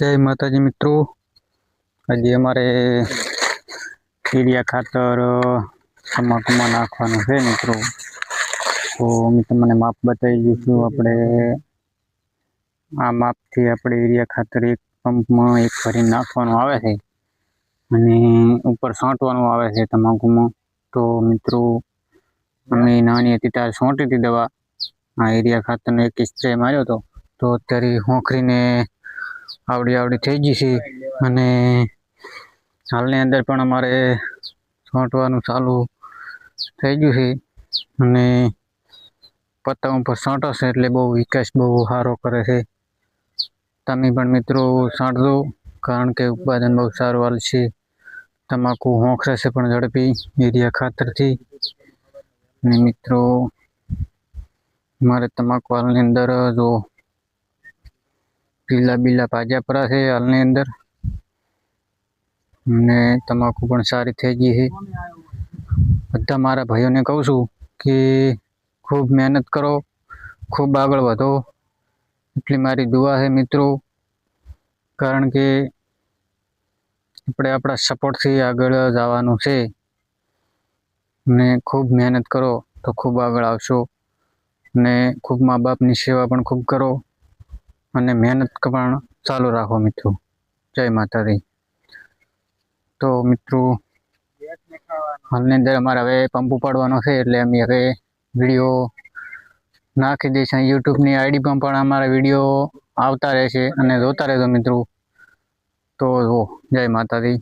જય માતાજી મિત્રો. આજે અમારે યુરિયા ખાતર તમાકુમાં નાખવાનું છે મિત્રો. તો અમે તમને માપ બતાવી દઈશું. આપણે આ માપથી આપણે યુરિયા ખાતર એક પંપમાં એક ભરીને નાખવાનું આવે છે. અને ઉપર છાંટવાનું આવે છે તમાકુમાં. તો મિત્રો, અમે નાની હતી ત્યારે છાંટી હતી દવા. આ યુરિયા ખાતરનો એક સ્પ્રે માર્યો હતો. તો અત્યારે હોંખરીને આવડી આવડી થઈ ગઈ છે. અને હાલની અંદર પણ અમારે છાંટવાનું ચાલુ થઈ ગયું છે. અને પત્તા ઉપર છાંટશે એટલે બહુ વિકાસ બહુ સારો કરે છે. તમે પણ મિત્રો છાંટજો કારણ કે ઉત્પાદન બહુ સારું હાલ છે. તમાકુ હોંખરે છે પણ ઝડપી એરિયા ખાતરથી. અને મિત્રો, મારે તમાકુ હાલની અંદર જો પીલા બીલા ભાજ્યા છે હાલની અંદર. અને તમાકુ પણ સારી થઈ ગઈ છે. બધા મારા ભાઈઓને કહું છું કે ખૂબ મહેનત કરો, ખૂબ આગળ વધો. એટલી મારી દુઆ છે મિત્રો. કારણ કે આપણે આપણા સપોર્ટથી આગળ જવાનું છે. ને ખૂબ મહેનત કરો તો ખૂબ આગળ આવશો. ને ખૂબ મા બાપની સેવા પણ ખૂબ કરો. અને મહેનત પણ ચાલુ રાખો મિત્રો. જય માતાજી. તો મિત્રો હાલની અંદર અમારે હવે પંપ ઉપાડવાનો છે એટલે અમે હવે વીડિયો નાખી દઈશ યુટ્યુબની આઈડી પણ અમારા વીડિયો આવતા રહેશે અને જોતા રહેજો મિત્રો. તો જય માતાજી.